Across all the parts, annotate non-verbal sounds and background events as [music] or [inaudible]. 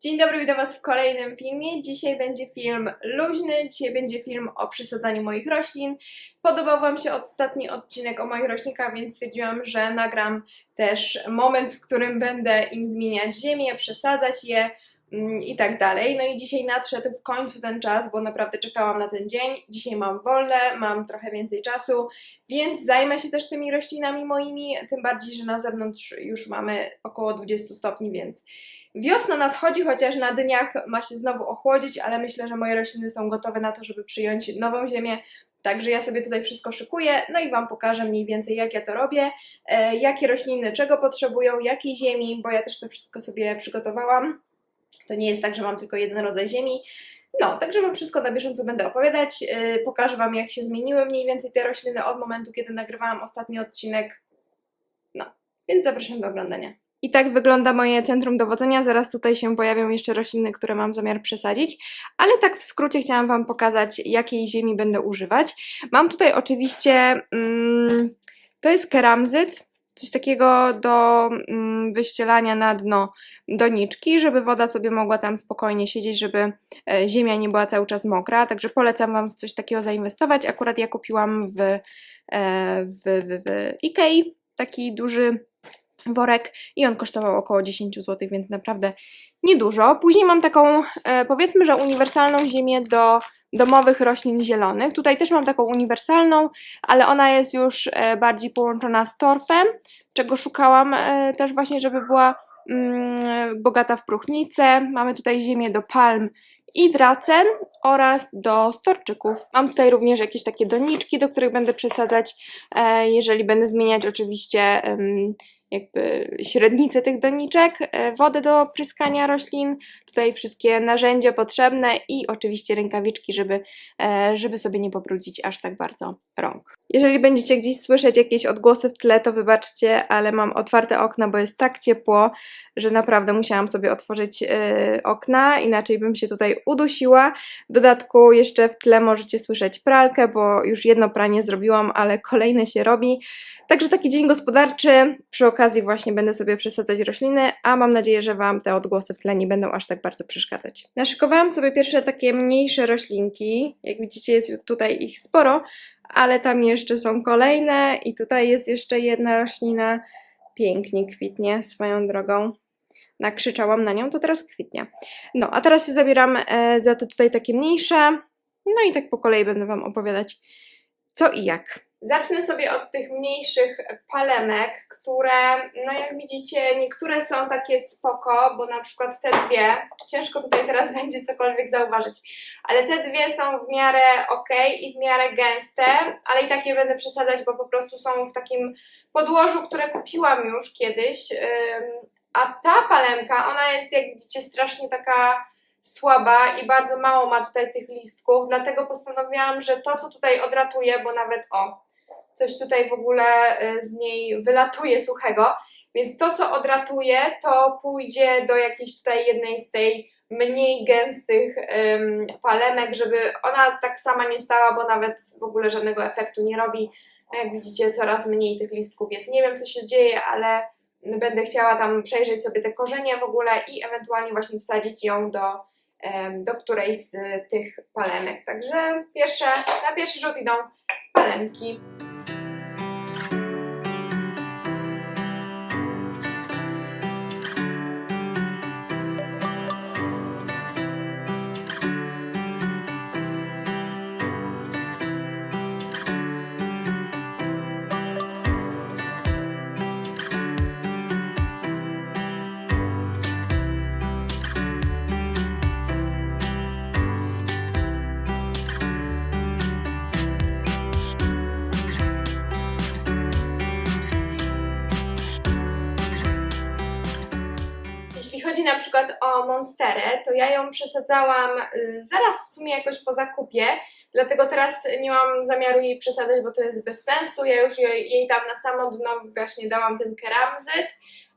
Dzień dobry, witam Was w kolejnym filmie. Dzisiaj będzie film luźny, dzisiaj będzie film o przesadzaniu moich roślin. Podobał Wam się ostatni odcinek o moich roślinkach, więc stwierdziłam, że nagram też moment, w którym będę im zmieniać ziemię, przesadzać je mm, i tak dalej. No i dzisiaj nadszedł w końcu ten czas, bo naprawdę czekałam na ten dzień. Dzisiaj mam wolne, mam trochę więcej czasu, więc zajmę się też tymi roślinami moimi, tym bardziej, że na zewnątrz już mamy około 20 stopni, więc Wiosna nadchodzi, chociaż na dniach ma się znowu ochłodzić, ale myślę, że moje rośliny są gotowe na to, żeby przyjąć nową ziemię. Także ja sobie tutaj wszystko szykuję, no i Wam pokażę mniej więcej jak ja to robię, e, jakie rośliny czego potrzebują, jakiej ziemi, bo ja też to wszystko sobie przygotowałam. To nie jest tak, że mam tylko jeden rodzaj ziemi. No, także Wam wszystko na bieżąco będę opowiadać. E, pokażę Wam, jak się zmieniły mniej więcej te rośliny od momentu, kiedy nagrywałam ostatni odcinek. No, więc zapraszam do oglądania. I tak wygląda moje centrum dowodzenia. Zaraz tutaj się pojawią jeszcze rośliny, które mam zamiar przesadzić, ale tak w skrócie chciałam Wam pokazać, jakiej ziemi będę używać. Mam tutaj oczywiście, mm, to jest keramzyt, coś takiego do mm, wyścielania na dno doniczki, żeby woda sobie mogła tam spokojnie siedzieć, żeby e, ziemia nie była cały czas mokra, także polecam Wam w coś takiego zainwestować. Akurat ja kupiłam w, e, w, w, w Ikei taki duży worek i on kosztował około 10 zł, więc naprawdę niedużo. Później mam taką, e, powiedzmy, że uniwersalną ziemię do domowych roślin zielonych. Tutaj też mam taką uniwersalną, ale ona jest już e, bardziej połączona z torfem, czego szukałam e, też właśnie, żeby była mm, bogata w próchnicę. Mamy tutaj ziemię do palm i dracen oraz do storczyków. Mam tutaj również jakieś takie doniczki, do których będę przesadzać, jeżeli będę zmieniać oczywiście jakby średnicę tych doniczek, e, wodę do pryskania roślin, tutaj wszystkie narzędzia potrzebne i oczywiście rękawiczki, żeby, e, żeby sobie nie pobrudzić aż tak bardzo rąk. Jeżeli będziecie gdzieś słyszeć jakieś odgłosy w tle, to wybaczcie, ale mam otwarte okna, bo jest tak ciepło, że naprawdę musiałam sobie otworzyć yy, okna, inaczej bym się tutaj udusiła. W dodatku jeszcze w tle możecie słyszeć pralkę, bo już jedno pranie zrobiłam, ale kolejne się robi. Także taki dzień gospodarczy. Przy okazji właśnie będę sobie przesadzać rośliny, a mam nadzieję, że Wam te odgłosy w tle nie będą aż tak bardzo przeszkadzać. Naszykowałam sobie pierwsze takie mniejsze roślinki. Jak widzicie jest tutaj ich sporo, ale tam jeszcze są kolejne i tutaj jest jeszcze jedna roślina. Pięknie kwitnie swoją drogą. Nakrzyczałam na nią, to teraz kwitnie. No, a teraz się zabieram e, za te tutaj takie mniejsze. No i tak po kolei będę Wam opowiadać co i jak. Zacznę sobie od tych mniejszych palemek, które, no jak widzicie, niektóre są takie spoko, bo na przykład te dwie, ciężko tutaj teraz [laughs] będzie cokolwiek zauważyć, ale te dwie są w miarę ok i w miarę gęste, ale i tak je będę przesadzać, bo po prostu są w takim podłożu, które kupiłam już kiedyś, a ta palemka, ona jest jak widzicie strasznie taka słaba i bardzo mało ma tutaj tych listków, dlatego postanowiłam, że to co tutaj odratuje, bo nawet o, coś tutaj w ogóle y, z niej wylatuje suchego, więc to co odratuje, to pójdzie do jakiejś tutaj jednej z tej mniej gęstych ym, palemek, żeby ona tak sama nie stała, bo nawet w ogóle żadnego efektu nie robi. Jak widzicie, coraz mniej tych listków jest. Nie wiem, co się dzieje, ale będę chciała tam przejrzeć sobie te korzenie w ogóle i ewentualnie właśnie wsadzić ją do, do którejś z tych palemek. Także pierwsze, na pierwszy rzut idą palemki. Chodzi na przykład o Monsterę, to ja ją przesadzałam y, zaraz w sumie jakoś po zakupie, dlatego teraz nie mam zamiaru jej przesadzać, bo to jest bez sensu. Ja już jej, jej tam na samo dno właśnie dałam ten keramzyt,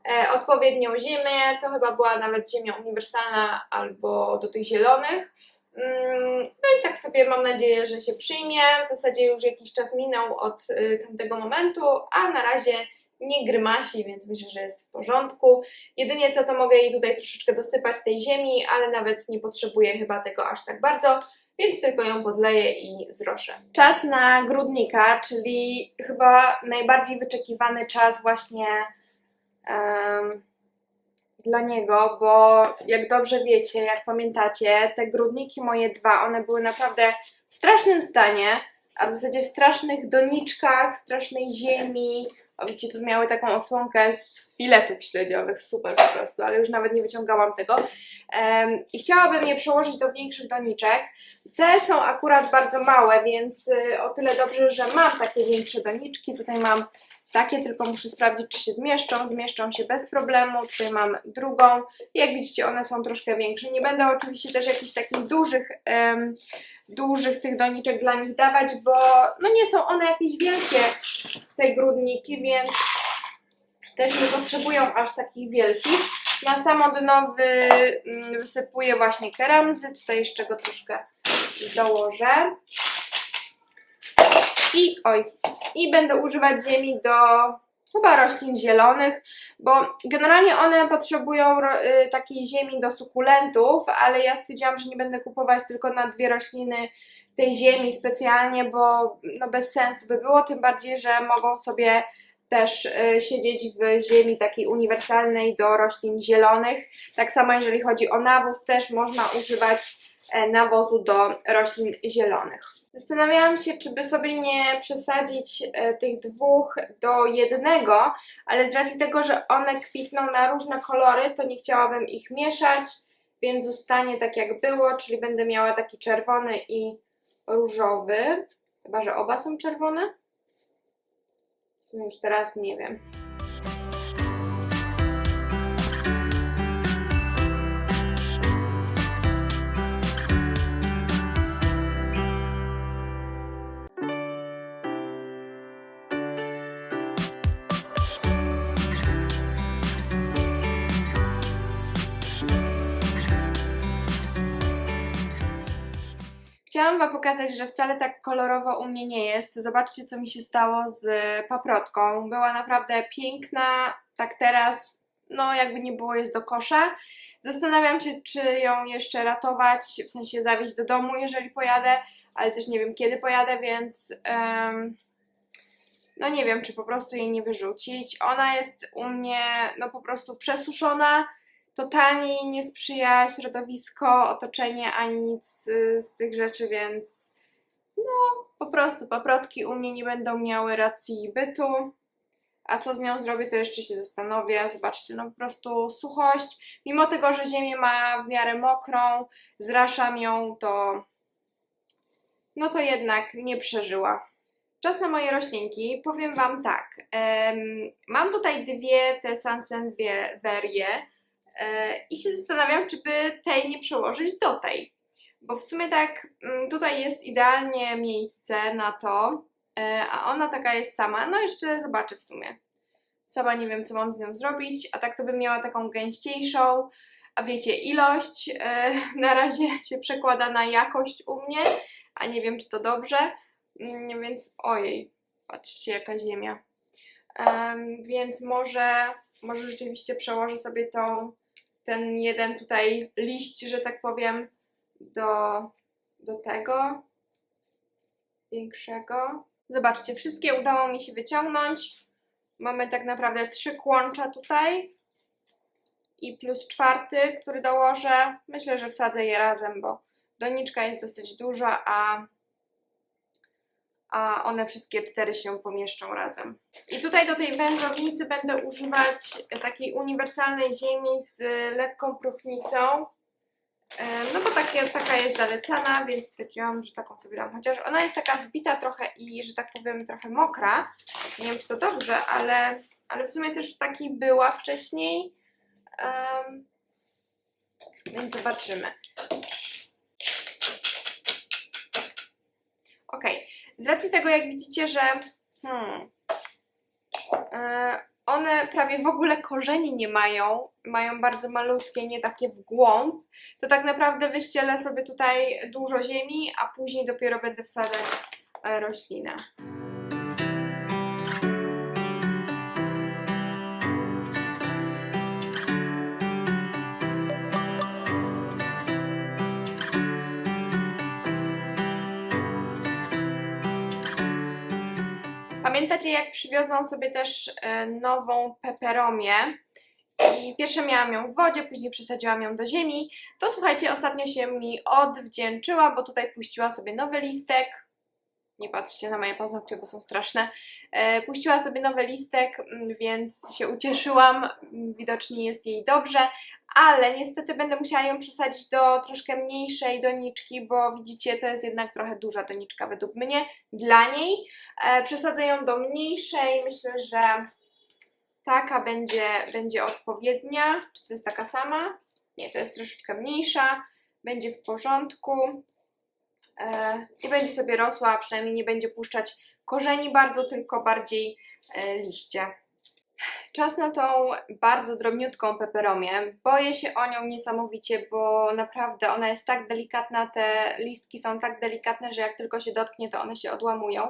e, odpowiednią ziemię, to chyba była nawet ziemia uniwersalna albo do tych zielonych. Mm, no i tak sobie mam nadzieję, że się przyjmie. W zasadzie już jakiś czas minął od y, tamtego momentu, a na razie nie grymasi, więc myślę, że jest w porządku. Jedynie co to mogę jej tutaj troszeczkę dosypać tej ziemi, ale nawet nie potrzebuję chyba tego aż tak bardzo, więc tylko ją podleję i zroszę. Czas na grudnika, czyli chyba najbardziej wyczekiwany czas właśnie em, dla niego, bo jak dobrze wiecie, jak pamiętacie, te grudniki moje dwa, one były naprawdę w strasznym stanie, a w zasadzie w strasznych doniczkach, w strasznej ziemi. O, widzicie, tu miały taką osłonkę z filetów śledziowych, super po prostu, ale już nawet nie wyciągałam tego. Em, I chciałabym je przełożyć do większych doniczek. Te są akurat bardzo małe, więc y, o tyle dobrze, że mam takie większe doniczki. Tutaj mam takie, tylko muszę sprawdzić, czy się zmieszczą. Zmieszczą się bez problemu. Tutaj mam drugą. Jak widzicie, one są troszkę większe. Nie będę oczywiście też jakichś takich dużych, em, dużych tych doniczek dla nich dawać, bo no nie są one jakieś wielkie, te grudniki, więc też nie potrzebują aż takich wielkich. Na samo dno wy, mm, wysypuję właśnie keramzy. Tutaj jeszcze go troszkę dołożę. I oj, i będę używać ziemi do chyba roślin zielonych, bo generalnie one potrzebują y, takiej ziemi do sukulentów, ale ja stwierdziłam, że nie będę kupować tylko na dwie rośliny tej ziemi specjalnie, bo no bez sensu by było, tym bardziej, że mogą sobie też y, siedzieć w ziemi takiej uniwersalnej do roślin zielonych. Tak samo jeżeli chodzi o nawóz, też można używać e, nawozu do roślin zielonych. Zastanawiałam się, czy by sobie nie przesadzić e, tych dwóch do jednego, ale z racji tego, że one kwitną na różne kolory, to nie chciałabym ich mieszać, więc zostanie tak jak było, czyli będę miała taki czerwony i różowy. Chyba, że oba są czerwone? W sumie już teraz nie wiem. Chciałam Wam pokazać, że wcale tak kolorowo u mnie nie jest. Zobaczcie, co mi się stało z paprotką. Była naprawdę piękna, tak teraz, no jakby nie było, jest do kosza. Zastanawiam się, czy ją jeszcze ratować, w sensie zawieźć do domu, jeżeli pojadę, ale też nie wiem, kiedy pojadę, więc em, no nie wiem, czy po prostu jej nie wyrzucić. Ona jest u mnie, no po prostu przesuszona, totalnie jej nie sprzyja środowisko, otoczenie, ani nic y, z tych rzeczy, więc no po prostu paprotki u mnie nie będą miały racji bytu. A co z nią zrobię, to jeszcze się zastanowię. Zobaczcie, no po prostu suchość. Mimo tego, że ziemię ma w miarę mokrą, zraszam ją, to no to jednak nie przeżyła. Czas na moje roślinki. Powiem Wam tak. em, mam tutaj dwie te Sansenverie e, i się zastanawiam, czy by tej nie przełożyć do tej. Bo w sumie tak mm, tutaj jest idealnie miejsce na to, e, a ona taka jest sama. No jeszcze zobaczę w sumie. Sama nie wiem, co mam z nią zrobić, a tak to bym miała taką gęściejszą. A wiecie, ilość e, [laughs] na razie się przekłada na jakość u mnie, a nie wiem, czy to dobrze. Mm, Więc ojej, patrzcie jaka ziemia. Em, więc może, może rzeczywiście przełożę sobie tą, ten jeden tutaj liść, że tak powiem, do, do tego większego. Zobaczcie, wszystkie udało mi się wyciągnąć. Mamy tak naprawdę trzy kłącza tutaj i plus czwarty, który dołożę. Myślę, że wsadzę je razem, bo doniczka jest dosyć duża, a a one wszystkie cztery się pomieszczą razem. I tutaj do tej wężownicy będę używać takiej uniwersalnej ziemi z lekką próchnicą, E, no bo takie, taka jest zalecana, więc stwierdziłam, że taką sobie dam. Chociaż ona jest taka zbita trochę i, że tak powiem, trochę mokra. Nie wiem, czy to dobrze, ale, ale w sumie też taki była wcześniej. Em, więc zobaczymy. Ok, z racji tego, jak widzicie, że hmm, e, one prawie w ogóle korzeni nie mają, mają bardzo malutkie, nie takie w głąb, to tak naprawdę wyścielę sobie tutaj dużo ziemi, a później dopiero będę wsadzać e, roślinę. Pamiętacie, jak przywiozłam sobie też e, nową peperomię i pierwsze miałam ją w wodzie, później przesadziłam ją do ziemi, to słuchajcie, ostatnio się mi odwdzięczyła, bo tutaj puściła sobie nowy listek. Nie patrzcie na moje paznokcie, bo są straszne. E, puściła sobie nowy listek, mm, więc się ucieszyłam. Mm, Widocznie jest jej dobrze, ale niestety będę musiała ją przesadzić do troszkę mniejszej doniczki, bo widzicie, to jest jednak trochę duża doniczka według mnie dla niej. E, przesadzę ją do mniejszej, myślę, że taka będzie, będzie odpowiednia. Czy to jest taka sama? Nie, to jest troszeczkę mniejsza. Będzie w porządku i będzie sobie rosła, a przynajmniej nie będzie puszczać korzeni bardzo, tylko bardziej e, liście. Czas na tą bardzo drobniutką peperomię. Boję się o nią niesamowicie, bo naprawdę ona jest tak delikatna, te listki są tak delikatne, że jak tylko się dotknie, to one się odłamują.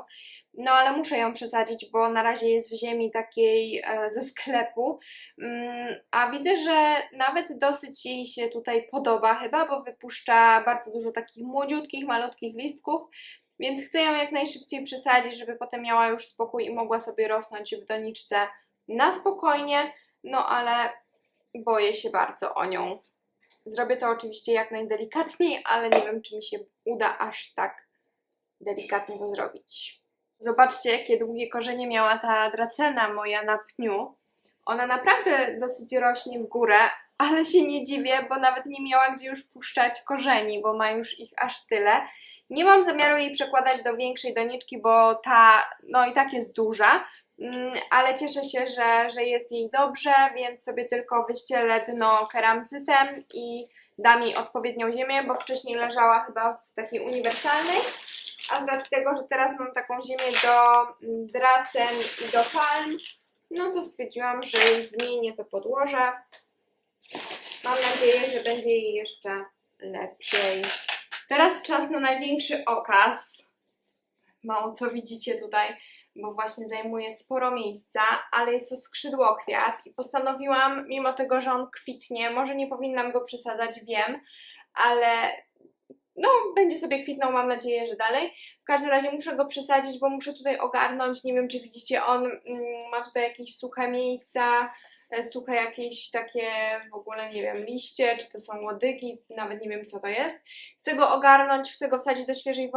No ale muszę ją przesadzić, bo na razie jest w ziemi takiej e, ze sklepu. Mm, a widzę, że nawet dosyć jej się tutaj podoba chyba, bo wypuszcza bardzo dużo takich młodziutkich, malutkich listków. Więc chcę ją jak najszybciej przesadzić, żeby potem miała już spokój i mogła sobie rosnąć w doniczce na spokojnie, no ale boję się bardzo o nią. Zrobię to oczywiście jak najdelikatniej, ale nie wiem, czy mi się uda aż tak delikatnie to zrobić. Zobaczcie, jakie długie korzenie miała ta dracena moja na pniu. Ona naprawdę dosyć rośnie w górę, ale się nie dziwię, bo nawet nie miała gdzie już puszczać korzeni, bo ma już ich aż tyle. Nie mam zamiaru jej przekładać do większej doniczki, bo ta, no i tak jest duża, ale cieszę się, że, że jest jej dobrze, więc sobie tylko wyścielę dno keramzytem i dam jej odpowiednią ziemię, bo wcześniej leżała chyba w takiej uniwersalnej, a z racji tego, że teraz mam taką ziemię do mm, dracen i do palm, no to stwierdziłam, że zmienię to podłoże. Mam nadzieję, że będzie jej jeszcze lepiej. Teraz czas na największy okaz. Mało co widzicie tutaj bo właśnie zajmuje sporo miejsca, ale jest to skrzydłokwiat i postanowiłam, mimo tego, że on kwitnie, może nie powinnam go przesadzać, wiem, ale no, będzie sobie kwitnął, mam nadzieję, że dalej. W każdym razie muszę go przesadzić, bo muszę tutaj ogarnąć, nie wiem, czy widzicie, on mm, ma tutaj jakieś suche miejsca, e, suche jakieś takie w ogóle, nie wiem, liście, czy to są łodygi, nawet nie wiem, co to jest. Chcę go ogarnąć, chcę go wsadzić do świeżej,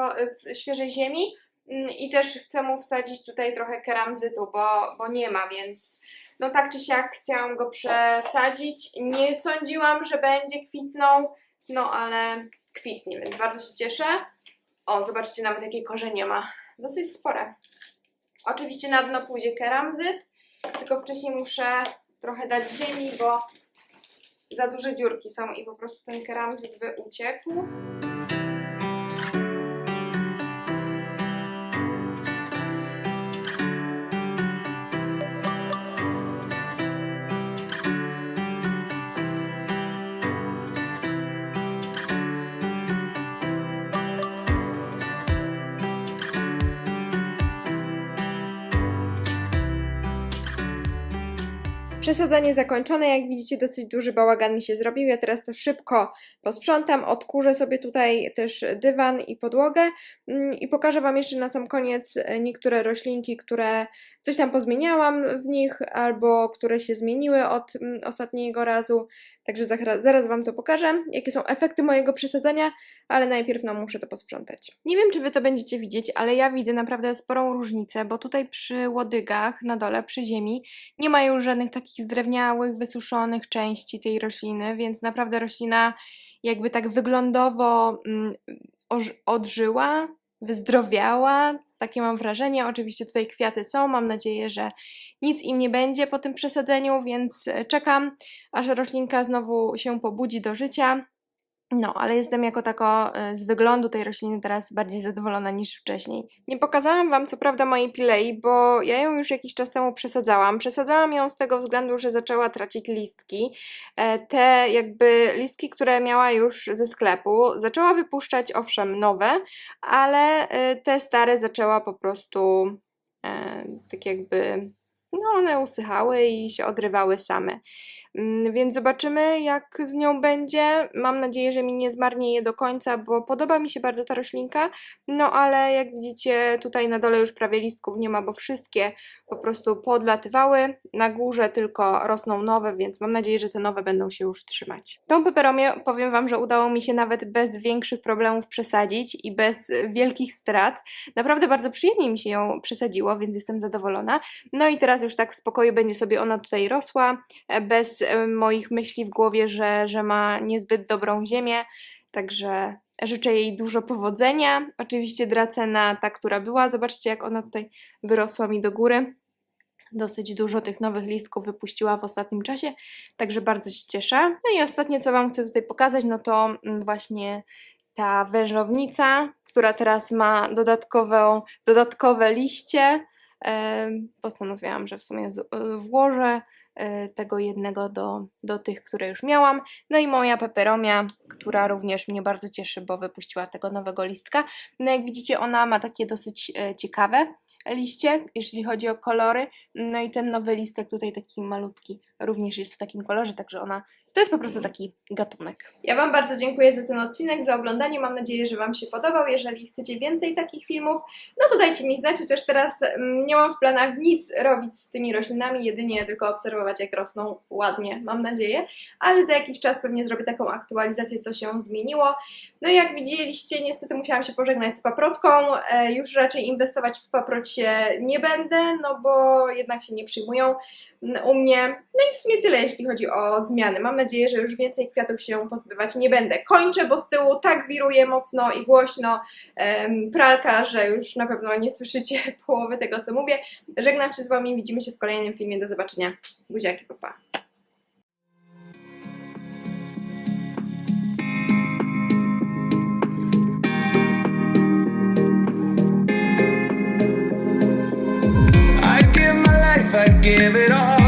świeżej ziemi, I też chcę mu wsadzić tutaj trochę keramzytu, bo, bo nie ma, więc no tak czy siak chciałam go przesadzić. Nie sądziłam, że będzie kwitnął, no ale kwitnie, więc bardzo się cieszę. O, zobaczcie nawet jakie korzenie ma. Dosyć spore. Oczywiście na dno pójdzie keramzyt, tylko wcześniej muszę trochę dać ziemi, bo za duże dziurki są i po prostu ten keramzyt by uciekł. Przesadzanie zakończone, jak widzicie dosyć duży bałagan mi się zrobił, ja teraz to szybko posprzątam, odkurzę sobie tutaj też dywan i podłogę mm, i pokażę Wam jeszcze na sam koniec e, niektóre roślinki, które coś tam pozmieniałam w nich albo które się zmieniły od mm, ostatniego razu, także zaraz Wam to pokażę, jakie są efekty mojego przesadzania, ale najpierw no, muszę to posprzątać. Nie wiem, czy Wy to będziecie widzieć, ale ja widzę naprawdę sporą różnicę, bo tutaj przy łodygach na dole, przy ziemi nie ma już żadnych takich takich zdrewniałych, wysuszonych części tej rośliny, więc naprawdę roślina jakby tak wyglądowo mm, odżyła, wyzdrowiała. Takie mam wrażenie. Oczywiście tutaj kwiaty są. Mam nadzieję, że nic im nie będzie po tym przesadzeniu, więc czekam, aż roślinka znowu się pobudzi do życia. No, ale jestem jako tako e, z wyglądu tej rośliny teraz bardziej zadowolona niż wcześniej. Nie pokazałam Wam co prawda mojej pilei, bo ja ją już jakiś czas temu przesadzałam. Przesadzałam ją z tego względu, że zaczęła tracić listki. E, te jakby listki, które miała już ze sklepu, zaczęła wypuszczać owszem nowe, ale e, te stare zaczęła po prostu tak jakby no one usychały i się odrywały same. Mm, Więc zobaczymy, jak z nią będzie. Mam nadzieję, że mi nie zmarnieje do końca, bo podoba mi się bardzo ta roślinka. No ale jak widzicie, tutaj na dole już prawie listków nie ma, bo wszystkie po prostu podlatywały. Na górze tylko rosną nowe, więc mam nadzieję, że te nowe będą się już trzymać. Tą peperomię powiem Wam, że udało mi się nawet bez większych problemów przesadzić i bez wielkich strat. Naprawdę bardzo przyjemnie mi się ją przesadziło, więc jestem zadowolona. No i teraz już tak w spokoju będzie sobie ona tutaj rosła, e, bez moich myśli w głowie, że, że ma niezbyt dobrą ziemię. Także życzę jej dużo powodzenia. Oczywiście dracena, ta, która była, zobaczcie jak ona tutaj wyrosła mi do góry. Dosyć dużo tych nowych listków wypuściła w ostatnim czasie, także bardzo się cieszę. No i ostatnie, co Wam chcę tutaj pokazać, no to mm, właśnie ta wężownica, która teraz ma dodatkową, dodatkowe liście. Postanowiłam, że w sumie włożę tego jednego do, do tych, które już miałam. No i moja peperomia, która również mnie bardzo cieszy, bo wypuściła tego nowego listka. No jak widzicie, ona ma takie dosyć e, ciekawe liście, jeśli chodzi o kolory. No i ten nowy listek tutaj taki malutki również jest w takim kolorze, także ona to jest po prostu taki gatunek. Ja Wam bardzo dziękuję za ten odcinek, za oglądanie. Mam nadzieję, że Wam się podobał. Jeżeli chcecie więcej takich filmów, no to dajcie mi znać, chociaż teraz mm, nie mam w planach nic robić z tymi roślinami, jedynie tylko obserwować, jak rosną ładnie, mam nadzieję. Ale za jakiś czas pewnie zrobię taką aktualizację, co się zmieniło. No i jak widzieliście, niestety musiałam się pożegnać z paprotką. E, już raczej inwestować w paprocie nie będę, no bo jednak się nie przyjmują mm, u mnie. No i w sumie tyle, jeśli chodzi o zmiany. Mam nadzieję, że już więcej kwiatów się pozbywać nie będę. Kończę, bo z tyłu tak wiruje mocno i głośno pralka, że już na pewno nie słyszycie [laughs] połowy tego, co mówię. Żegnam się z Wami, widzimy się w kolejnym filmie. Do zobaczenia. Buziaki, papa. I'd I'd give it all